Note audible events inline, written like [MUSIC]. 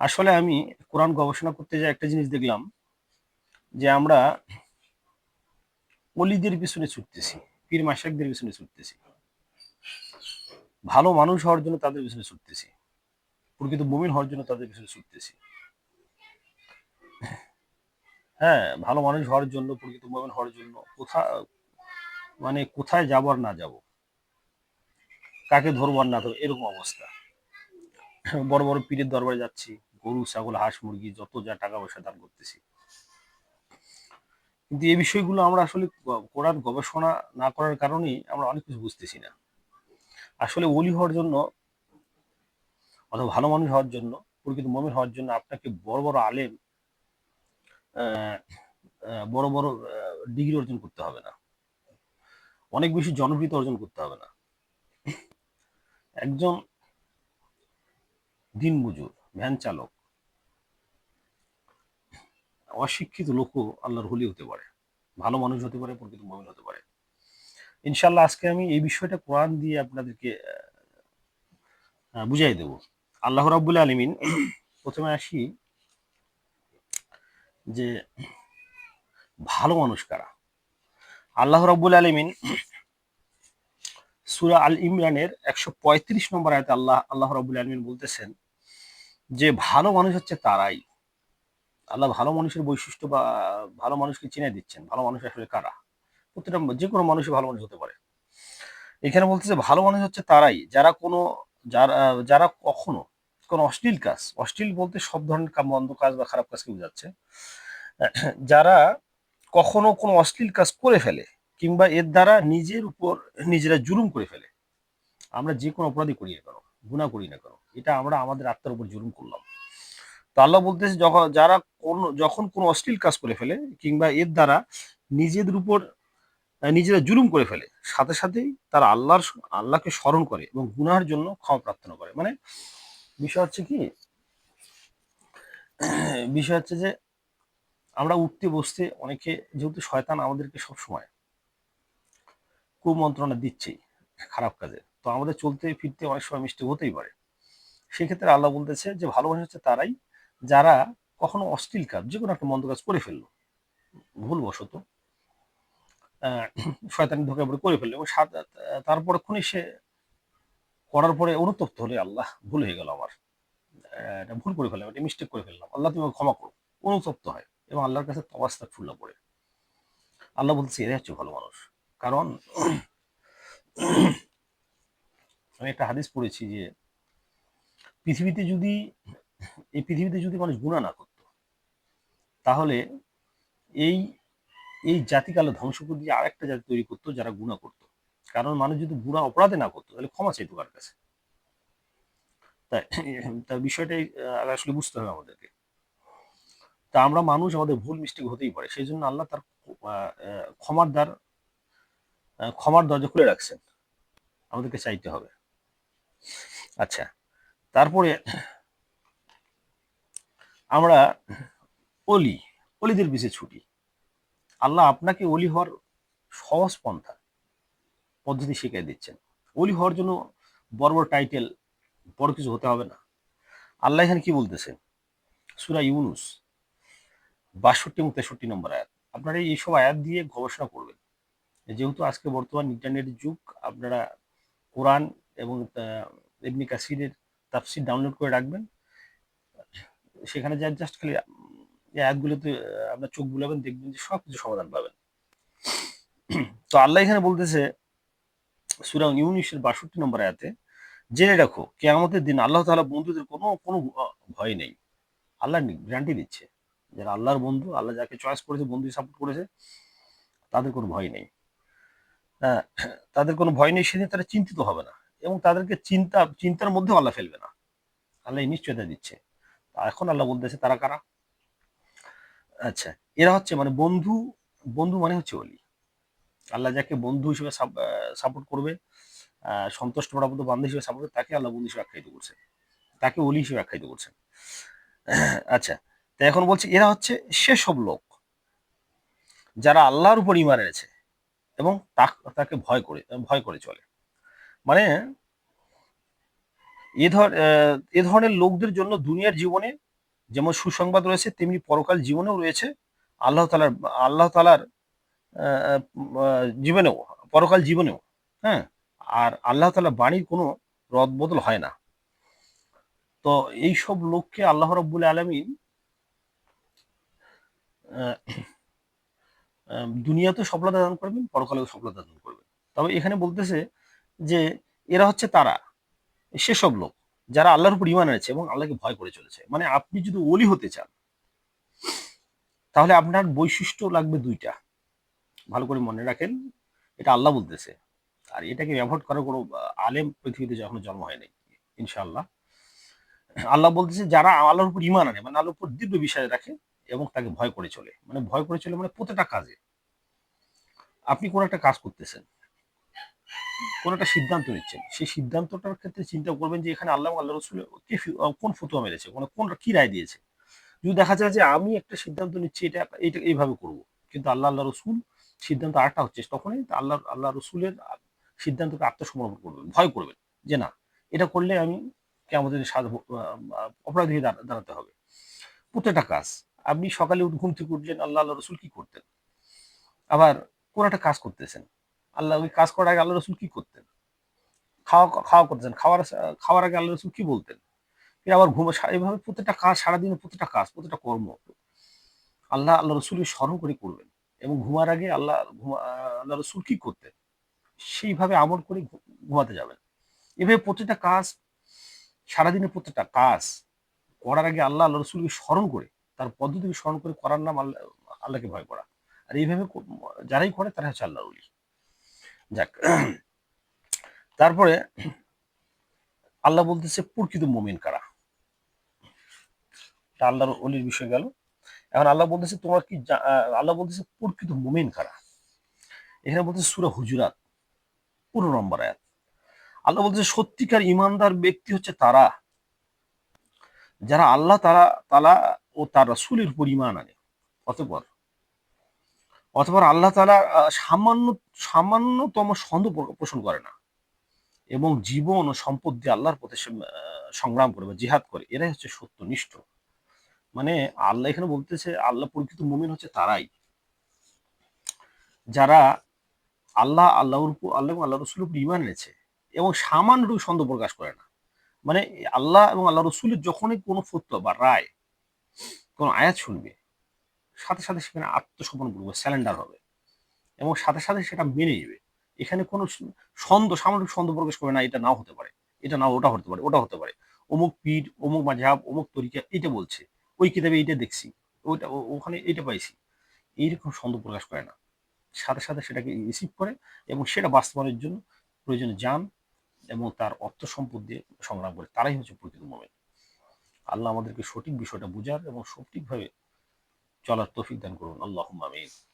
আসলে আমি কোরআন গবেষণা করতে যাই একটা জিনিস দেখলাম যে আমরা অলিদের পিছনে ছুটতেছি, পীর মাসাকদের পিছনে ছুটতেছি। ভালো মানুষ হওয়ার জন্য তাদের পিছনে ছুটতেছি, প্রকৃত মুমিন হওয়ার জন্য তাদের পিছনে ছুটতেছি। হ্যাঁ ভালো মানুষ হওয়ার জন্য, প্রকৃত মুমিন হওয়ার জন্য কোথা মানে কোথায় যাব আর না যাব, কাকে ধরবো আর না ধরবো, এরকম অবস্থা। বড় বড় পীরের দরবারে যাচ্ছি, গরু, ছাগল, হাঁস, মুরগি, যত যা টাকা পয়সা দান করতেছি। কিন্তু এই বিষয়গুলো আমরা আসলে কোরআন গবেষণা না করার কারণেই আমরা অনেক কিছু বুঝতেছি না। আসলে ওলি হওয়ার জন্য অথবা ভালো মানুষ হওয়ার জন্য, প্রকৃত মমিন হওয়ার জন্য আপনাকে বড় বড় আলেম বড় বড় ডিগ্রি অর্জন করতে হবে না। অনেক বেশি জনপ্রিয়তা অর্জন করতে হবে না। একজন দিন দিনমজুর ভ্যান চালক, অশিক্ষিত লোকও আল্লাহর হলি হতে পারে, ভালো মানুষ হতে পারে, প্রকৃত মমিন হতে পারে। ইনশাল্লাহ আজকে আমি এই বিষয়টা কোরআন দিয়ে আপনাদেরকে বুঝাই দেব। আল্লাহ রাবুল আলমিন প্রথমে আসি যে ভালো মানুষ কারা? আল্লাহ রাবুল আলমিন সুরা আল ইমরানের একশো পঁয়ত্রিশ নম্বর আয়তে আল্লাহ আল্লাহ রাবুল আলমিন বলতেছেন যে ভালো মানুষ হচ্ছে তারাই। আল্লাহ ভালো মানুষের বৈশিষ্ট্য বা ভালো মানুষকে চিনে দিচ্ছেন। ভালো মানুষ আসলে কারা? প্রত্যেকটা যে কোনো মানুষই ভালো মানুষ হতে পারে। এখানে বলতেছে ভালো মানুষ হচ্ছে তারাই। যারা কোনো, যারা যারা কখনো কোনো অশ্লীল কাজ, অশ্লীল বলতে সব ধরনের কাম বন্ধ কাজ বা খারাপ কাজকে বোঝাচ্ছে। যারা কখনো কোনো অশ্লীল কাজ করে ফেলে কিংবা এর দ্বারা নিজের উপর নিজেরা জুলুম করে ফেলে, আমরা যে কোনো অপরাধী করি না কেন গুণা করি না কেন, এটা আমরা আমাদের আত্মার উপর জুলুম করলাম। তো আল্লাহ বলতেছে, যখন যারা কোন, যখন কোনো অশ্লীল কাজ করে ফেলে কিংবা এর দ্বারা নিজেদের উপর নিজেরা জুলুম করে ফেলে, সাথে সাথেই তারা আল্লাহর আল্লাহকে স্মরণ করে এবং গুনার জন্য ক্ষমা প্রার্থনা করে। মানে বিষয় হচ্ছে কি? বিষয় হচ্ছে যে, আমরা উঠতে, বসতে অনেকে যেহেতু শয়তান আমাদেরকে সবসময় কুমন্ত্রণা দিচ্ছেই খারাপ কাজে। তো আমাদের চলতে, ফিরতে অনেক সময় মিষ্টি হতেই পারে। সেক্ষেত্রে আল্লাহ বলতেছে যে, ভালোবাসা হচ্ছে তারাই যারা কখনো অশ্লীল কাজ যে কোনো একটা মন্দ কাজ করে ফেলল। ভুলবশত শয়তানি ধোকা করে ফেলল এবং তারপরে খুনি সে করার পরে অনুতপ্ত হলে আল্লাহ, ভুল হয়ে গেল আমার। এটা ভুল করে ফেললাম, এটা মিস্টেক করে ফেললাম। আল্লাহ, তুমি ক্ষমা করো। অনুতপ্ত হয়। এবং আল্লাহর কাছে তবাস্তা ফুল্লা পড়ে। আল্লাহ বলতেছে, এরাই হচ্ছে ভালো মানুষ। কারণ আমি একটা হাদিস পড়েছি যে, পৃথিবীতে যদি, এই পৃথিবীতে যদি মানুষ গুণা না করতো, তাহলে এই এই জাতিকালে ধ্বংস করে দিয়ে আরেকটা জাতি তৈরি করতো যারা গুণা করতো। কারণ মানুষ যদি বুড়া অপরাধে না করতো, তাহলে ক্ষমা চাইতো কার কাছে। তাই তার বিষয়টাই আসলে বুঝতে হবে আমাদেরকে। তা আমরা মানুষ, আমাদের ভুল মিস্টেক হতেই পারে। সেই জন্য আল্লাহ তার ক্ষমার দ্বার ক্ষমার দরজা খুলে রাখছেন। আমাদেরকে চাইতে হবে। আচ্ছা তারপরে আমরা অলি, অলিদের পিছিয়ে ছুটি। আল্লাহ আপনাকে অলি হওয়ার সহজ পন্থা। পদ্ধতি শিখিয়ে দিচ্ছেন। ওলি হওয়ার জন্য বড় বড় টাইটেল বড় কিছু হতে হবে না। আল্লাহ এখানে কি বলতেছেন সুরা ইউনুস, বাষট্টি এবং তেষট্টি নম্বর আয়াত। আপনারা এইসব আয়াত দিয়ে গবেষণা করবেন। যেহেতু আজকে বর্তমান ইন্টারনেট যুগ, আপনারা কোরআন এবং এমনি কাসিরের তাফসির ডাউনলোড করে রাখবেন। সেখানে যা জাস্ট খালি, এই আয়াতগুলোতে আপনার চোখ বুলাবেন, দেখবেন যে সব কিছু সমাধান পাবেন। তো আল্লাহ এখানে বলতেছে সুরা ইউনিশের বাষট্টি নম্বর আয়াতে, জেনে রাখো কে আমাদের দিন আল্লাহ তালা বন্ধুদের কোনো কোনো ভয় নেই। আল্লাহ গ্যারান্টি দিচ্ছে। যারা আল্লাহর বন্ধু, আল্লাহ যাকে চয়েস করেছে বন্ধু সাপোর্ট করেছে, তাদের কোনো ভয় নেই। তাদের কোনো ভয় নেই, সেদিন তারা চিন্তিত হবে না। এবং তাদেরকে চিন্তা, চিন্তার মধ্যেও আল্লাহ ফেলবে না। আল্লাহ নিশ্চয়তা দিচ্ছে। এখন আল্লাহ বলতেছে, তারা কারা? আচ্ছা এরা হচ্ছে মানে বন্ধু বন্ধু মানে হচ্ছে অলি। আল্লাহ যাকে বন্ধু হিসেবে সাপোর্ট করবে সন্তুষ্ট প্রাপ্ত বান্ধব হিসেবে সাপোর্ট করবে, তাকে আল্লাহ বন্ধু হিসেবে আখ্যায়িত করছে। তাকে অলি হিসেবে আখ্যায়িত করছেন [CLEARS THROAT] আচ্ছা তাই এখন বলছে, এরা হচ্ছে সেসব লোক যারা আল্লাহর উপর ইমান এনেছে এবং তাকে ভয় করে ভয় করে চলে। মানে এ ধর এ ধরনের লোকদের জন্য দুনিয়ার জীবনে যেমন সুসংবাদ রয়েছে, তেমনি পরকাল জীবনেও রয়েছে আল্লাহ তালার আল্লাহ তালার জীবনেও, পরকাল জীবনেও হ্যাঁ? আর আল্লাহ তালা বাণীর কোনো রদ বদল হয় না। তো এই সব লোককে আল্লাহ রব্বুল আলমিন দুনিয়াতেও সফলতা দান করবেন, পরকালেও সফলতা দান করবেন। তবে এখানে বলতেছে যে, এরা হচ্ছে তারা, সেসব লোক যারা আল্লাহর উপর ইমান এনেছে এবং আল্লাহকে ভয় করে চলেছে। মানে আপনি যদি ওলি হতে চান, তাহলে আপনার বৈশিষ্ট্য লাগবে দুইটা। ভালো করে মনে রাখেন, এটা আল্লাহ বলতেছে। আর এটাকে ব্যবহার করার কোনো আলেম পৃথিবীতে যখন জন্ম হয় নাই, ইনশাআল্লাহ। আল্লাহ বলতেছে যারা আল্লাহর উপর ইমান আনে মানে আল্লাহর উপর দিব্য বিশ্বাস রাখে এবং তাকে ভয় করে চলে। মানে ভয় করে চলে মানে প্রতিটা কাজে। আপনি কোন একটা কাজ করতেছেন, কোন একটা সিদ্ধান্ত নিচ্ছেন, সেই সিদ্ধান্তটার ক্ষেত্রে চিন্তা করবেন যে এখানে আল্লাহ আল্লাহ রসুল কে কোন ফতুয়া মেরেছে কোন কোন কি রায় দিয়েছে। যদি দেখা যায় যে আমি একটা সিদ্ধান্ত নিচ্ছি, এটা এটা এইভাবে করব, কিন্তু আল্লাহ আল্লাহ রসুল সিদ্ধান্ত আরেকটা হচ্ছে তখনই আল্লাহ আল্লাহ রসুলের সিদ্ধান্তকে আত্মসমর্পণ করবেন, ভয় করবেন যে না, এটা করলে আমি কেমন অপরাধী হয়ে দাঁড়া- দাঁড়াতে হবে। প্রত্যেকটা কাজ, আপনি সকালে উঠ- ঘুম থেকে উঠলেন, আল্লাহ আল্লাহ রসুল কি করতেন? আবার কোন একটা কাজ করতেছেন, আল্লাহ, ওই কাজ করার আগে আল্লাহ রসুল কি করতেন? খাওয়া খাওয়া করতেছেন, খাওয়ার খাওয়ার আগে আল্লাহ রসুল কি বলতেন? এর আবার ঘুম এইভাবে প্রত্যেকটা কাজ সারাদিনে প্রত্যেকটা কাজ, প্রত্যেকটা কর্ম, আল্লাহ আল্লাহ রসুলের স্মরণ করে করবেন। এবং ঘুমার আগে আল্লাহ আল্লাহ রসুল কি করতেন? সেইভাবে আমল করে ঘুমাতে যাবেন। এভাবে প্রত্যেকটা কাজ, সারাদিনের প্রত্যেকটা কাজ করার আগে আল্লাহ আল্লাহ রসুলকে স্মরণ করে, তার পদ্ধতিকে স্মরণ করে করার নাম আল্লাহ আল্লাহকে ভয় করা। আর এইভাবে যারাই করে তারা হচ্ছে আল্লাহর উলি যাক, তারপরে আল্লাহ বলতেছে, প্রকৃত মুমিন কারা? আল্লাহর অলির বিষয় গেল। এখন আল্লাহ বলতেছে, তোমরা কি আল্লাহ বলতেছে, প্রকৃত মুমিন কারা? এখানে বলতেছে সুরা হুজুরাত, পনেরো নম্বর আয়াত। আল্লাহ বলতেছে, সত্যিকার ইমানদার ব্যক্তি হচ্ছে তারা, যারা আল্লাহ তারা, তালা ও তার রাসূলের উপর ইমান আনে। অতপর অতপর আল্লাহ তালা সামান্য, সামান্যতম সন্দেহ পোষণ করে না এবং জীবন ও সম্পদ দিয়ে আল্লাহর পথে সংগ্রাম করে বা জিহাদ করে। এরাই হচ্ছে সত্যনিষ্ঠ। মানে আল্লাহ এখানে বলতেছে, আল্লাহ প্রকৃত মুমিন হচ্ছে তারাই। যারা আল্লাহ, আল্লাহর উপর, আল্লাহ এবং আল্লাহ রসুলের উপর ইমান এনেছে এবং সামান্যটুকু সন্দেহ প্রকাশ করে না। মানে আল্লাহ এবং আল্লাহ রসুলের যখনই কোনো ফতোয়া বা রায়, কোনো আয়াত শুনবে, সাথে সাথে সেখানে আত্মসমর্পণ করবে, স্যালেন্ডার হবে এবং সাথে সাথে সেটা মেনে নেবে। এখানে কোনো সন্দেহ সামান্য সন্দেহ প্রকাশ করে না, এটা নাও হতে পারে। এটা নাও, ওটা হতে পারে, ওটা হতে পারে। অমুক পীর, অমুক মাঝহাব অমুক তরিকা এটা বলছে। ওই কিতাবে এইটা দেখছি ওইটা ওখানে এটা পাইছি। এইরকম সন্দেহ প্রকাশ করে না। সাথে সাথে সেটাকে রিসিভ করে এবং সেটা বাস্তবায়নের জন্য প্রয়োজনে যান এবং তার অর্থ সম্পদ দিয়ে সংগ্রাম করে। তারাই হচ্ছে প্রকৃত মোমেন। আল্লাহ আমাদেরকে সঠিক বিষয়টা বোঝার এবং সঠিকভাবে চলার তৌফিক দান করুন। আল্লাহ আমিন।